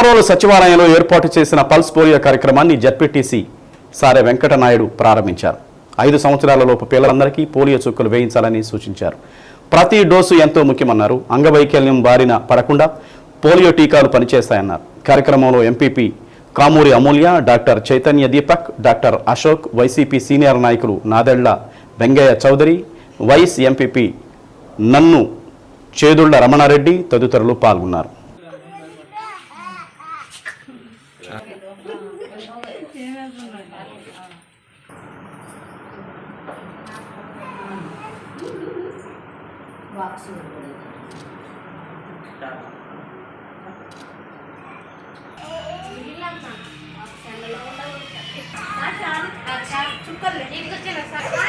కొమరోలు సచివాలయంలో ఏర్పాటు చేసిన పల్స్ పోలియో కార్యక్రమాన్ని జడ్పీటీసీ సారె వెంకటనాయుడు ప్రారంభించారు. ఐదు సంవత్సరాలలోపు పిల్లలందరికీ పోలియో చుక్కలు వేయించాలని సూచించారు. ప్రతి డోసు ఎంతో ముఖ్యమన్నారు. అంగవైకల్యం బారిన పడకుండా పోలియో టీకాలు పనిచేస్తాయన్నారు. కార్యక్రమంలో MPP Kamuri Amulya doctor Chaitanya Deepak doctor Ashok YCP senior నాయకులు నాదెళ్ళ వెంగయ్య చౌదరి వైస్ ఎంపీపీ నన్ను చేదుళ్ళ రమణారెడ్డి తదితరులు పాల్గొన్నారు. బాక్స్ అదే